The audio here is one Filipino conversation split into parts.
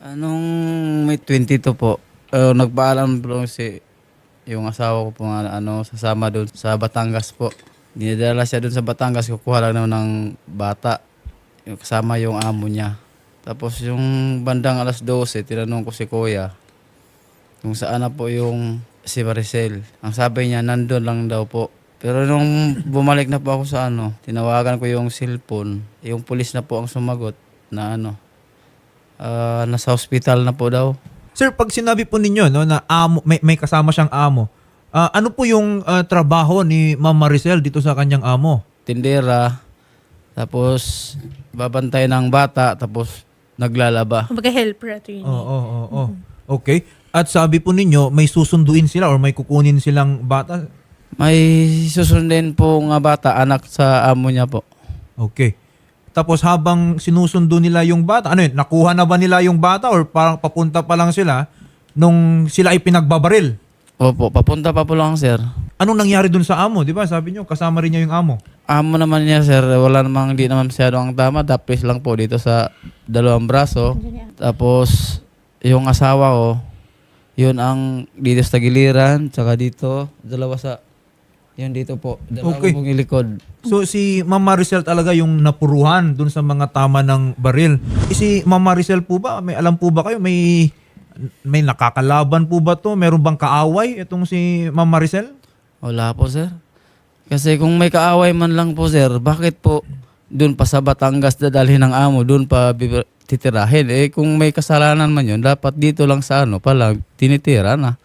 Anong may 22 po, uh, nagpaalam po si yung asawa ko po nga, ano, sasama doon sa Batangas po. Dinadala siya doon sa Batangas, kukuha lang naman ng bata. Yung kasama yung amo niya. Tapos yung bandang alas 12, tinanong ko si kuya kung saan na po yung si Maricel. Ang sabi niya, nandun lang daw po. Pero nung bumalik na po ako sa ano, tinawagan ko yung cellphone. Yung pulis na po ang sumagot na ano, ah, nasa hospital na po daw. Sir, pag sinabi po ninyo no, na amo, may, may kasama siyang amo, ah, ano po yung ah, trabaho ni Ma'am Maricel dito sa kanyang amo? Tindera, tapos babantay ng bata, tapos naglalaba. Kumbaga helper. Oo, oo, oo, oo. Okay. At sabi po ninyo, may susunduin sila or may kukunin silang bata? May susundin po nga bata, anak sa amo niya po. Okay. Tapos habang sinusundo nila yung bata, ano yun, nakuha na ba nila yung bata or parang papunta pa lang sila nung sila ay pinagbabaril? Opo, papunta pa po lang sir. Anong nangyari dun sa amo? Di ba? Sabi nyo, kasama rin niya yung amo. Amo naman niya sir, wala namang di naman masyado ang tama, tapos lang po dito sa dalawang braso. Tapos yung asawa ko, yun ang dito sa giliran, tsaka dito, dalawa sa, yun dito po, dalawa Okay. pong ilikod. So si Ma'am Maricel talaga yung napuruhan dun sa mga tama ng baril. Eh, Si Ma'am Maricel po ba, may alam po ba kayo, may may nakakalaban po ba to? Meron bang kaaway itong si Ma'am Maricel? Wala po sir. Kasi kung may kaaway man lang po sir, bakit po doon pa sa Batangas dadalhin ng amo, doon pa bib- titirahin? Eh kung may kasalanan man yun, dapat dito lang sa ano pa lang, tinitira na.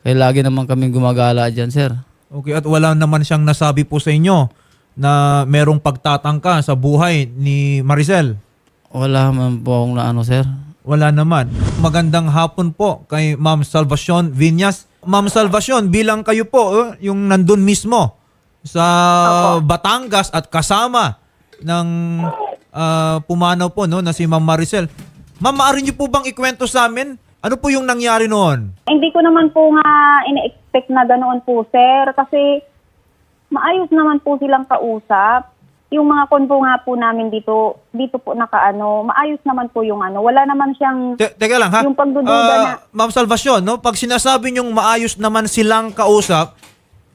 Kaya lagi naman kaming gumagala dyan sir. Okay, at wala naman siyang nasabi po sa inyo na merong pagtatangka sa buhay ni Maricel. Wala man po akong na ano sir. Wala naman. Magandang hapon po kay Ma'am Salvacion Vinyas. Ma'am Salvacion, bilang kayo po eh, yung nandun mismo sa Batangas at kasama ng ah, pumanaw po no, na si Ma'am Maricel. Ma'am, maaari niyo po bang ikwento sa amin? Ano po yung nangyari noon? Hindi ko naman po nga ina-expect na ganoon po, sir. Kasi maayos naman po silang kausap. Yung mga konvo nga po namin dito, dito po nakaano, maayos naman po yung ano. Wala naman siyang, Te- teka lang ha. Yung pagdududa Ah, na- Ma'am Salvacion, no, pag sinasabi niyong maayos naman silang kausap,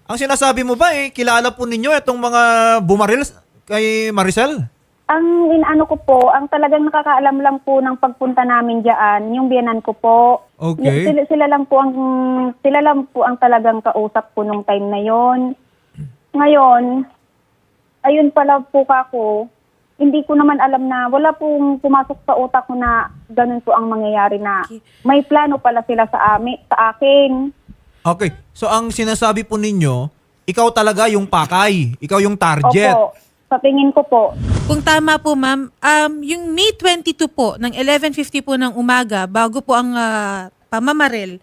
ang sinasabi mo ba eh, kilala po ninyo itong mga bumaril kay Maricel? Ang inaano ko po, ang talagang nakakaalam lang po ng pagpunta namin diyan, yung biyanan ko po. Okay. Sila, sila lang po ang sila lang po ang talagang kausap ko nung time na yon. Ngayon, ayun pala po kako, hindi ko naman alam na wala pong pumasok sa utak ko na ganun po ang mangyayari na may plano pala sila sa amin, sa akin. Okay. So ang sinasabi po ninyo, ikaw talaga yung pakay, ikaw yung target. Opo, sa tingin ko po. Kung tama po ma'am, um, yung May 22 po, ng 11.50 po ng umaga, bago po ang ah, pamamaril,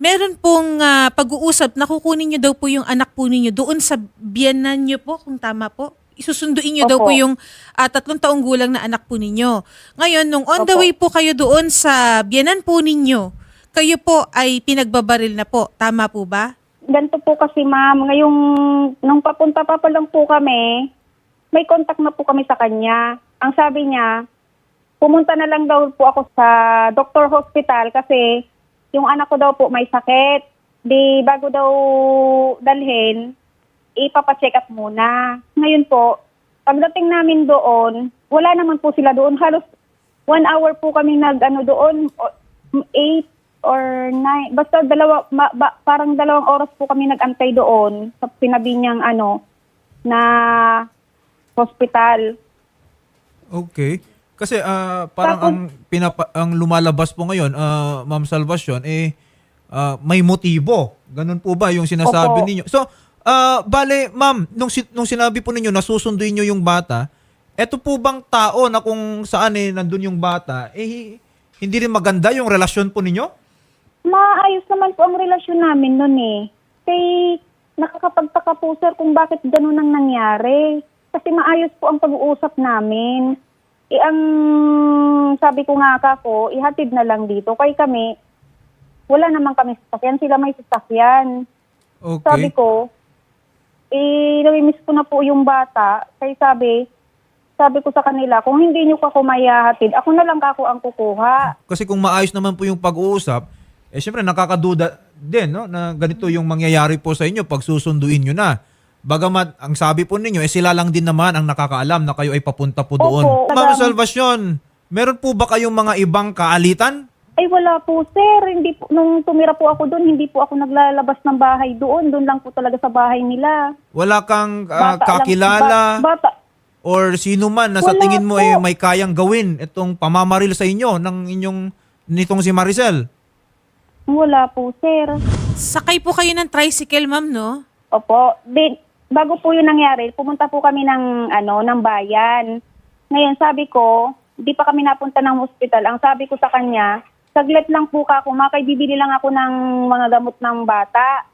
meron pong ah, pag-uusap na kukunin nyo daw po yung anak po ninyo doon sa biyanan nyo po, kung tama po. Isusunduin nyo daw Opo. po yung ah, tatlong taong gulang na anak po ninyo. Ngayon, nung on the Opo. way po kayo doon sa biyanan po ninyo, kayo po ay pinagbabaril na po. Tama po ba? Ganito po kasi ma'am, ngayong nung papunta pa pa lang po kami, may contact na po kami sa kanya. Ang sabi niya, pumunta na lang daw po ako sa doctor hospital kasi yung anak ko daw po may sakit. Di bago daw dalhin, ipapacheck up muna. Ngayon po, pagdating namin doon, wala naman po sila doon. Halos one hour po kami nag ano doon, eight or nine. Basta dalawa, ma- ba- parang dalawang oras po kami nagantay doon sa pinabi niyang ano, na hospital. Okay. Kasi ah, parang Tapos- ang pinapa- ang lumalabas po ngayon, ah, Ma'am Salvacion eh ah, may motibo. Ganun po ba yung sinasabi Opo. ninyo? So, ah, bale, Ma'am, nung si- nung sinabi po ninyo nasusunduin niyo yung bata, eto po bang tao na kung saan eh nandun yung bata, eh hi- hindi rin maganda yung relasyon po ninyo? Maayos naman po ang relasyon namin noon eh. Kay nakakapagtaka po sir kung bakit ganun ang nangyari. Kasi maayos po ang pag-uusap namin. Eh ang sabi ko nga kako, ihatid na lang dito. Kay kami, wala naman kami sasakyan. Sila may sasakyan. Okay. Sabi ko, eh, namimiss ko na po yung bata. Kaya sabi, sabi ko sa kanila, kung hindi nyo ka kumayahatid, ako na lang kako ang kukuha. Kasi kung maayos naman po yung pag-uusap, eh syempre nakakaduda din no, na ganito yung mangyayari po sa inyo pag susunduin nyo na. Bagamat ang sabi po ninyo, eh sila lang din naman ang nakakaalam na kayo ay papunta po doon. Opo. Ma'am Salvacion, meron po ba kayong mga ibang kaalitan? Ay wala po sir, hindi po, nung tumira po ako doon, hindi po ako naglalabas ng bahay doon. Doon lang po talaga sa bahay nila. Wala kang ah, Bata lang- kakilala ba- bata, or sino man na sa Wala tingin mo po. eh may kayang gawin itong pamamaril sa inyo ng inyong nitong si Maricel? wala po sir. Sakay po kayo ng tricycle, ma'am, no? Opo. Di, bago po yung nangyari, pumunta po kami ng, ano, ng bayan. Ngayon, sabi ko, di pa kami napunta ng hospital. Ang sabi ko sa kanya, saglit lang po ka ako, makay bibili lang ako ng mga gamot ng bata.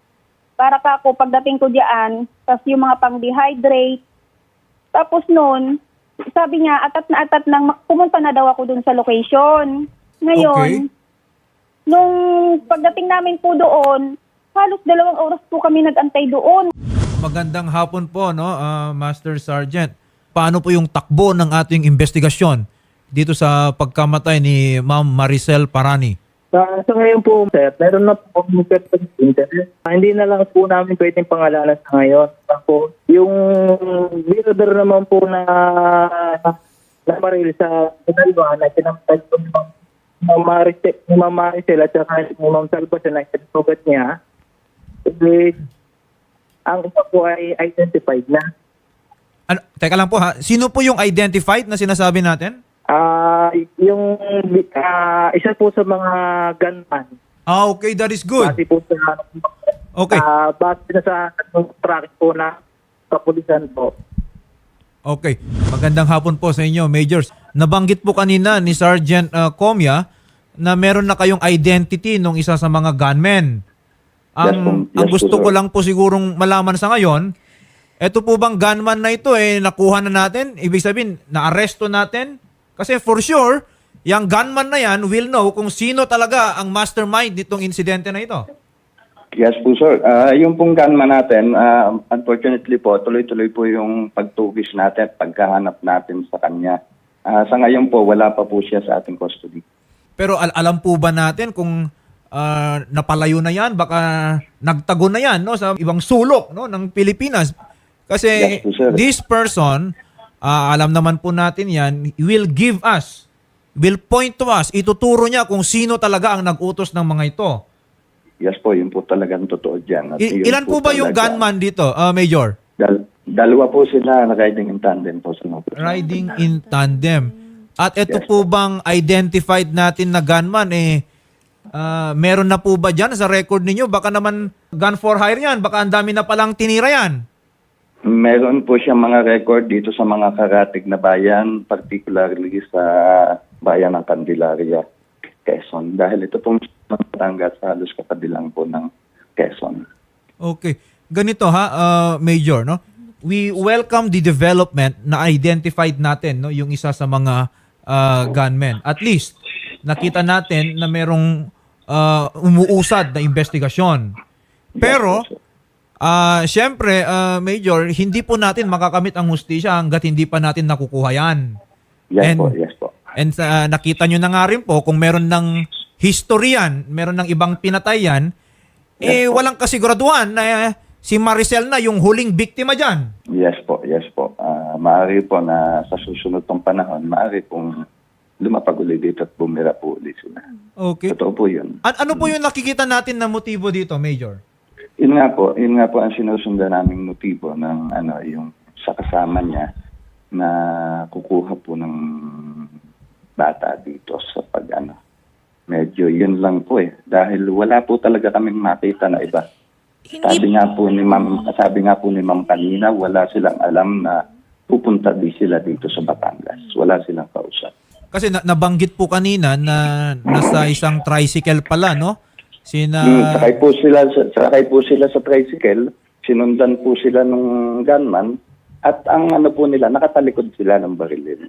Para ka ako, pagdating ko diyan, tapos yung mga pang-dehydrate. Tapos noon, sabi niya, atat na atat nang pumunta na daw ako dun sa location. Ngayon, Okay. nung pagdating namin po doon, halos dalawang oras po kami nag-antay doon. Magandang hapon po, no, ah, Master Sergeant. Paano po yung takbo ng ating investigasyon dito sa pagkamatay ni Ma'am Maricel Parani? Sa, sa ngayon po, sir, meron na po perfect interest. Ah, hindi na lang po namin pwedeng pangalanan sa ngayon. Ako, yung builder naman po na na maril sa Pinalwa na kinamatay po ni Ma'am Maricel, Ma'am Maricel at saka ni Ma'am Salvacion na kinasugat niya, eh, ang isa po ay identified na. Ano, teka lang po ha, sino po yung identified na sinasabi natin? Ah, yung ah, isa po sa mga gunman. Ah, okay, that is good. Base po sa Okay. Ah, base na sa track po na kapulisan po. Okay. Magandang hapon po sa inyo, Majors. Nabanggit po kanina ni Sergeant uh, Comia na meron na kayong identity nung isa sa mga gunmen. Ang, Yes. Yes ang gusto sir. ko lang po sigurong malaman sa ngayon, eto po bang gunman na ito eh nakuha na natin? Ibig sabihin, na-arresto natin? Kasi for sure, yung gunman na yan will know kung sino talaga ang mastermind nitong insidente na ito. Yes po sir. Ah, yung pong gunman natin, ah, unfortunately po, tuloy-tuloy po yung pagtugis natin, pagkahanap natin sa kanya. Ah, sa ngayon po, wala pa po siya sa ating custody. Pero al- alam po ba natin kung ah, napalayo na yan, baka nagtago na yan no, sa ibang sulok no, ng Pilipinas? Kasi Yes po, sir. this person, ah, alam naman po natin yan, will give us, will point to us, ituturo niya kung sino talaga ang nag-utos ng mga ito. Yes po, yun po talagang totoo dyan. At I- ilan po ba yung gunman dito, ah, Major? Dal- dalawa po sila riding in tandem po sa mga Riding in tandem. At ito Yes po bang identified natin na gunman eh ah, meron na po ba dyan sa record ninyo? Baka naman gun for hire yan. Baka ang dami na palang tinira yan. Meron po siyang mga record dito sa mga karatig na bayan, particularly sa bayan ng Candelaria, Quezon. Dahil ito pong Batangas halos kapabilang po ng Quezon. Okay. Ganito ha, ah, Major, no? We welcome the development na identified natin, no, yung isa sa mga ah, gunmen. At least nakita natin na merong ah, umuusad na investigasyon. Pero Ah, syempre, ah, Major, hindi po natin makakamit ang hustisya hangga't hindi pa natin nakukuha yan. Yes And- po, yes po. And sa nakita nyo na nga rin po, kung meron ng history yan, meron ng ibang pinatay yan, eh walang kasiguraduhan na eh, si Maricel na yung huling biktima dyan. Yes po, yes po. Ah, maaari po na sa susunod pong panahon, maaari pong lumapag ulit dito at bumira po ulit sila. Okay. Totoo po yun. An- ano po yung nakikita natin na motibo dito, Major? Yun nga po, yun nga po ang sinusundan naming motibo ng ano, yung sa kasama niya na kukuha po ng bata dito sa pag ano. Medyo yun lang po eh. Dahil wala po talaga kaming makita na iba. Sabi Hindi, nga po ni Ma'am, sabi nga po ni Ma'am kanina, wala silang alam na pupunta di sila dito sa Batangas. Wala silang kausap. Kasi na- nabanggit po kanina na nasa isang tricycle pala, no? Sina... Hmm, sakay po sila sa, sakay po sila sa tricycle, sinundan po sila ng gunman at ang ano po nila nakatalikod sila ng barilin.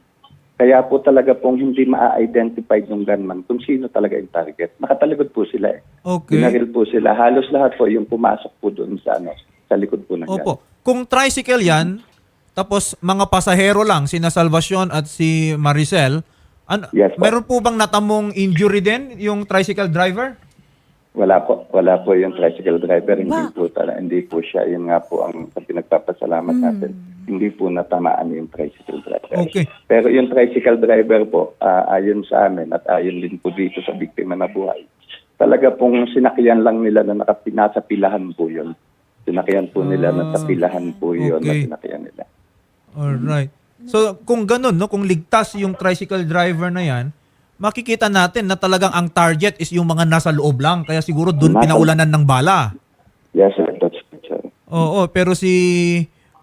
Kaya po talaga pong hindi ma-identify ng gunman kung sino talaga yung target. Nakatalikod po sila eh. Okay. Binaril po sila. Halos lahat po yung pumasok po doon sa ano, sa likod po ng gun. Opo. Kung tricycle yan, tapos mga pasahero lang, sina Salvacion at si Maricel. Ano, Yes, po. meron po bang natamong injury din yung tricycle driver? Wala po, wala po yung tricycle driver, hindi po tala, hindi po siya, yun nga po ang pinagpapasalamat natin. Hindi po natamaan yung tricycle driver. Okay. Pero yung tricycle driver po, ah, ayon sa amin at ayon din po dito sa biktima na buhay, talaga pong sinakyan lang nila na nasa pilahan po yun. Sinakyan po nila na sa pilahan po yun okay. na sinakyan nila. Alright. So kung ganun, no, kung ligtas yung tricycle driver na yan, makikita natin na talagang ang target is yung mga nasa loob lang. Kaya siguro doon pinaulanan ng bala. Yes, sir. That's it, sir. Oo, pero si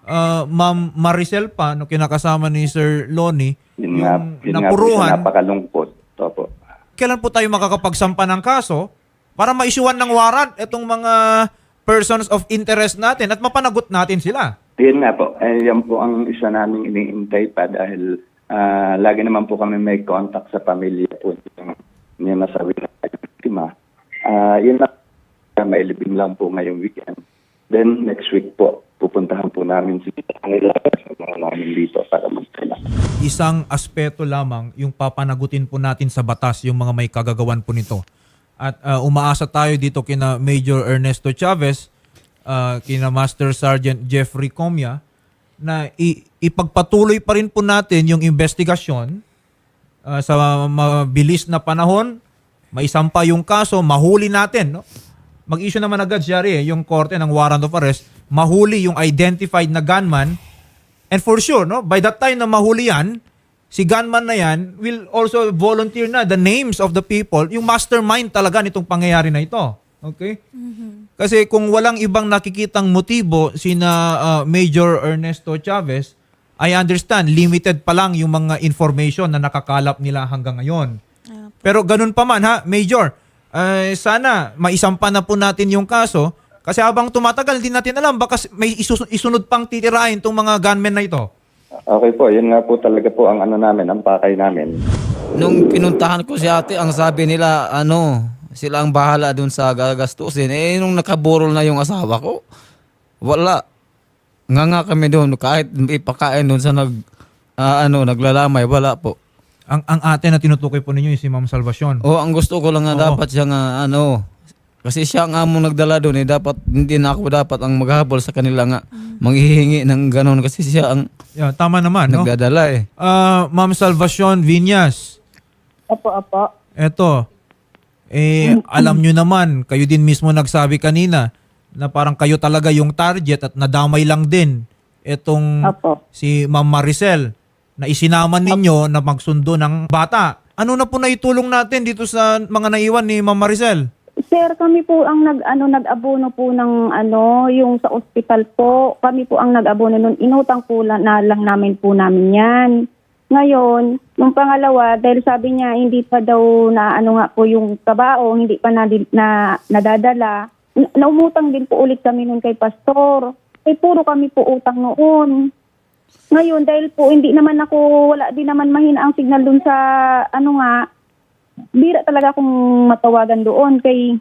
ah, Ma'am Maricel pa, no, kinakasama ni Sir Lonnie, Yun nga, yung yun nga po napuruhan, napakalungkot. Opo. kailan po tayo makakapagsampa ng kaso para maisyuan ng warrant itong mga persons of interest natin at mapanagot natin sila. Yun nga po, eh, yan po ang isa naming iniintay pa dahil ah, lagi naman po kami may contact sa pamilya po yung niya nasabi na biktima. Ah, yun lang, mailibing lang po ngayong weekend. Then next week po, pupuntahan po namin si kanila sa mga namin dito para magkala. isang aspeto lamang yung papanagutin po natin sa batas yung mga may kagagawan po nito. At uh, umaasa tayo dito kina Major Ernesto Chavez, uh, kina Master Sergeant Jeffrey Comia na i- ipagpatuloy pa rin po natin yung investigasyon uh, sa mabilis na panahon, maisampa yung kaso, mahuli natin, no? Mag-issue naman agad, Shari, eh, yung korte ng warrant of arrest, mahuli yung identified na gunman, And for sure, no, by that time na mahuli yan, si gunman na yan will also volunteer na the names of the people, yung mastermind talaga nitong pangyayari na ito. Okay? Kasi kung walang ibang nakikitang motibo sina uh, Major Ernesto Chavez, I understand, limited pa lang yung mga information na nakakalap nila hanggang ngayon. Pero ganun pa man ha, Major, eh, sana maisampa na po natin yung kaso kasi habang tumatagal, hindi natin alam, baka may isus- isunod pang titirahin itong mga gunmen na ito. Okay po, yun nga po talaga po ang ano namin, ang pakay namin. Nung pinuntahan ko si ate, ang sabi nila, ano, sila ang bahala dun sa gagastusin. Eh, nung nakaburol na yung asawa ko, wala. Nga nga kami doon, kahit ipakain doon sa nag, ah, ano, naglalamay, wala po. Ang, ang ate na tinutukoy po ninyo yung si Ma'am Salvacion. O, ang gusto ko lang nga Oo. dapat siya nga, ano, kasi siya ang among nagdala doon, eh, dapat, hindi na ako dapat ang maghabol sa kanila nga, manghihingi ng ganon, kasi siya ang Yeah, tama naman, no? nagdadala eh. Ah, Ma'am Salvacion Viñas, Opo, opo. eto, eh, alam nyo naman, kayo din mismo nagsabi kanina, na parang kayo talaga yung target at nadamay lang din etong Opo. si Ma'am Maricel na isinama ninyo na magsundo ng bata. Ano na po naitulong natin dito sa mga naiwan ni Ma'am Maricel? Sir, kami po ang nag ano nag-abono po ng ano yung sa ospital po. Kami po ang nag-abono nun. Inutang po la- na lang namin po namin 'yan. Ngayon, nung pangalawa, dahil sabi niya hindi pa daw na ano nga po yung kabao, hindi pa na, na nadadala, na- naumutang din po ulit kami nun kay pastor. Eh puro kami po utang noon. Ngayon, dahil po hindi naman ako, wala din naman mahina ang signal dun sa ano nga, bira talaga akong matawagan doon kay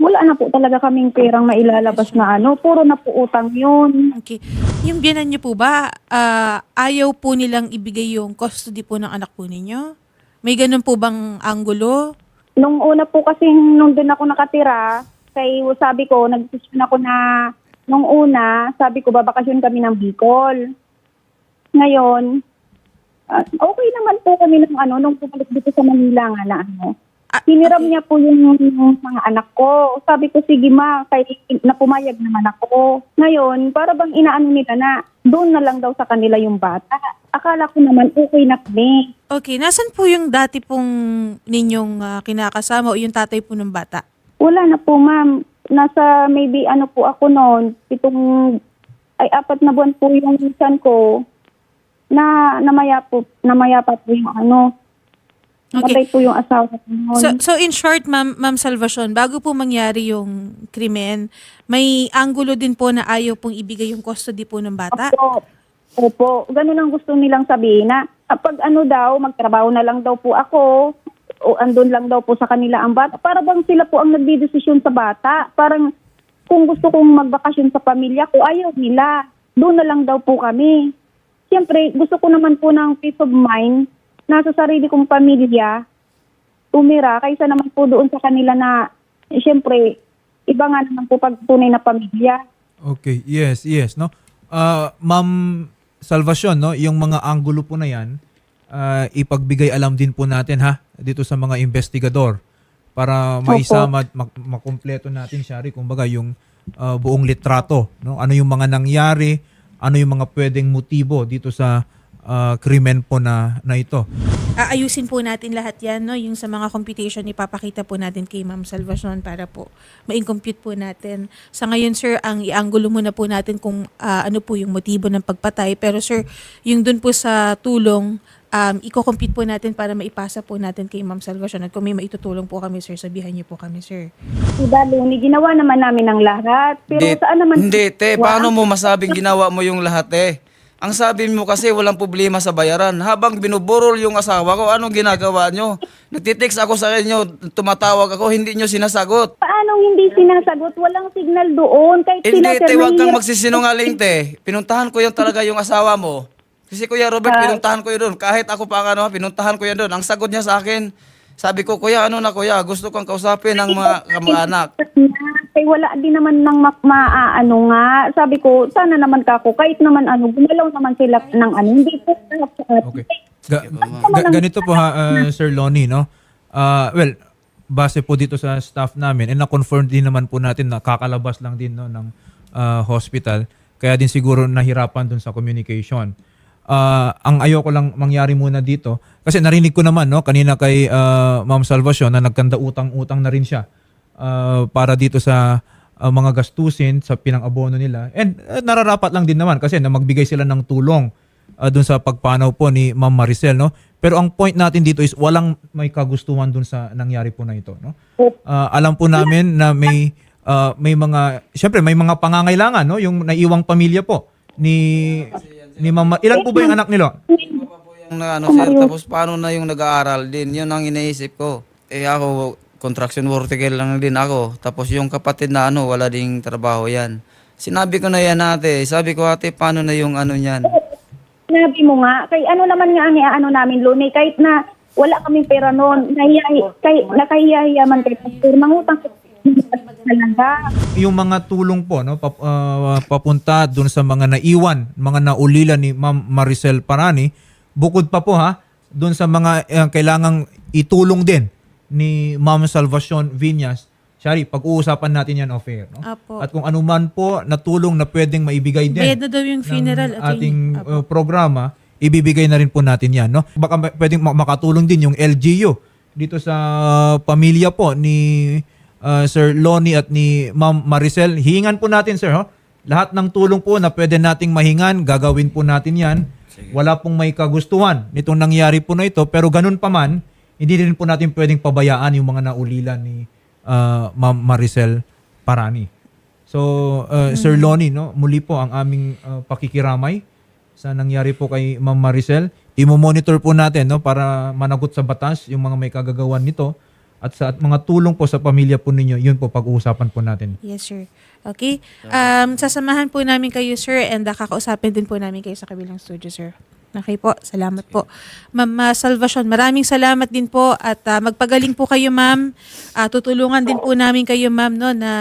wala na po talaga kaming perang mailalabas na ano. Puro na po utang yun. Okay. Yung biyanan niyo po ba, ah, ayaw po nilang ibigay yung custody po ng anak po ninyo? May ganun po bang anggulo? Nung una po kasi nung doon ako nakatira, kay sabi ko, nag-decision ako na nung una, sabi ko babakasyon kami ng Bicol. Ngayon, ah, okay naman po kami ng ano, nung pumalik dito sa Manila nga na ano. Ah, Hiniram okay. niya po yung, yung mga anak ko. Sabi ko, sige ma, kay, napumayag naman ako. Ngayon, para bang inaano nila na doon na lang daw sa kanila yung bata. Akala ko naman okay na kami. Okay, nasan po yung dati pong ninyong ah, kinakasama o yung tatay po ng bata? Wala na po, ma'am. Nasa maybe ano po ako noon, itong ay apat na buwan po yung minsan ko na namaya po, namaya pa po yung ano. Okay. Matay po yung asawa ko. So, so in short, Ma'am, Ma'am Salvacion, bago po mangyari yung krimen, may anggulo din po na ayaw pong ibigay yung custody po ng bata? Opo. Opo. Ganun ang gusto nilang sabihin na kapag ano daw, magtrabaho na lang daw po ako o andun lang daw po sa kanila ang bata. Para bang sila po ang nagdidesisyon sa bata. Parang kung gusto kong magbakasyon sa pamilya ko, ayaw nila. Doon na lang daw po kami. siyempre, gusto ko naman po ng peace of mind na sa sarili kong pamilya, tumira, kaysa naman po doon sa kanila na, siyempre, iba nga naman po pag tunay na pamilya. Okay, yes, yes, no. Ah, Ma'am Salvacion, no, yung mga anggulo po na 'yan, ah, ipagbigay alam din po natin ha dito sa mga investigador para maisama at mak- makumpleto natin Shari kumbaga yung ah, buong litrato, no. Ano yung mga nangyari, ano yung mga pwedeng motibo dito sa ah, krimen po na na ito. Aayusin po natin lahat yan, no? Yung sa mga computation, ipapakita po natin kay Ma'am Salvacion para po ma-compute po natin. Sa ngayon, sir, ang ianggulo muna po natin kung ah, ano po yung motibo ng pagpatay. Pero sir, yung dun po sa tulong, um, i-compute po natin para maipasa po natin kay Ma'am Salvacion. At kung may maitutulong po kami, sir, sabihan niyo po kami, sir. Diba, Luni, ginawa naman namin ang lahat. Pero Hindi, saan naman... hindi, te. Paano mo masabing ginawa mo yung lahat, eh? Ang sabi mo kasi walang problema sa bayaran. Habang binuburol yung asawa ko, anong ginagawa nyo? Nagtitext ako sa inyo, tumatawag ako, hindi nyo sinasagot. Paano hindi sinasagot? Walang signal doon. Kahit Hindi, sila, te, huwag kang magsisinungaling, te. Pinuntahan ko yung talaga yung asawa mo. Kasi Kuya Robert, pinuntahan ko yun doon. Kahit ako pa ang ano, pinuntahan ko yan doon. Ang sagot niya sa akin, sabi ko, Kuya, ano na Kuya, gusto kong kausapin ng mga kamag-anak. Kay wala din naman ng mak maaano nga. Sabi ko, sana naman kako, kahit naman ano, gumalaw naman sila ng ano. Hindi po Okay. Ga- ga- ganito po ha, uh, Sir Lonnie, no? Uh, well, base po dito sa staff namin, and na-confirm din naman po natin na kakalabas lang din no, ng uh, hospital. Kaya din siguro nahirapan dun sa communication. Uh, ang ayoko lang mangyari muna dito, kasi narinig ko naman no, kanina kay uh, Ma'am Salvacion na nagkanda utang-utang na rin siya uh, para dito sa uh, mga gastusin sa pinang-abono nila. And uh, nararapat lang din naman kasi na magbigay sila ng tulong uh, dun sa pagpanaw po ni Ma'am Maricel, no? Pero ang point natin dito is walang may kagustuhan dun sa nangyari po na ito, no? Uh, alam po namin na may uh, may mga syempre may mga pangangailangan, no? Yung naiwang pamilya po ni ni Ma'am Mar- Ilan po ba yung anak nila? Yung na, ano, sir, tapos paano na yung nag-aaral din, yun ang iniisip ko. Eh ako, construction worker lang din ako. Tapos yung kapatid na ano, wala ding trabaho yan. Sinabi ko na yan ate. Sabi ko ate, paano na yung ano yan? Sinabi mo nga, kay ano naman nga ang ano namin, Luni, kahit na wala kaming pera noon, nahiya, kay, nakahiya-hiya man kay Pastor, mangutang talaga. yung mga tulong po no pap- ah, papunta doon sa mga naiwan, mga naulila ni Ma'am Maricel Parani, bukod pa po ha doon sa mga eh, kailangang itulong din ni Ma'am Salvacion Viñas. Shari, pag-uusapan natin yan off-air. No? Apo. At kung anuman po na tulong na pwedeng maibigay din Bayad na daw yung funeral. ng ating Apo. uh, programa, ibibigay na rin po natin yan. No? Baka pwedeng ma- makatulong din yung LGU dito sa pamilya po ni uh, Sir Lonnie at ni Ma'am Maricel. Hihingan po natin, sir. Ho? Lahat ng tulong po na pwede nating mahingan, gagawin po natin yan. Wala pong may kagustuhan nitong nangyari po na ito. Pero ganun pa man, hindi rin po natin pwedeng pabayaan yung mga naulila ni uh, Ma'am Maricel Parani. So, uh, Sir Lonnie, no, muli po ang aming uh, pakikiramay sa nangyari po kay Ma'am Maricel. Imo-monitor po natin no para managot sa batas yung mga may kagagawan nito at sa at mga tulong po sa pamilya po ninyo, yun po pag-uusapan po natin. Yes, sir. Okay. Um, sasamahan po namin kayo, sir, and uh, kakausapin din po namin kayo sa kabilang studio, sir. Okay po. Salamat po. Ma'am uh, Salvacion, maraming salamat din po at uh, magpagaling po kayo, ma'am. Uh, tutulungan din po namin kayo, ma'am, no, na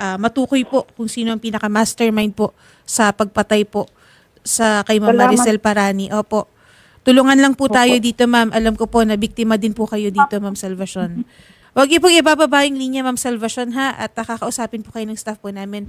uh, matukoy po kung sino ang pinaka-mastermind po sa pagpatay po sa kay Ma'am Salamat. Maricel Parani. Opo. Tulungan lang po tayo dito, ma'am. Alam ko po na biktima din po kayo dito, Ma'am Salvacion. Huwag niyo pong ibababa yung linya, Ma'am Salvacion, ha? At uh, kakausapin po kayo ng staff po namin.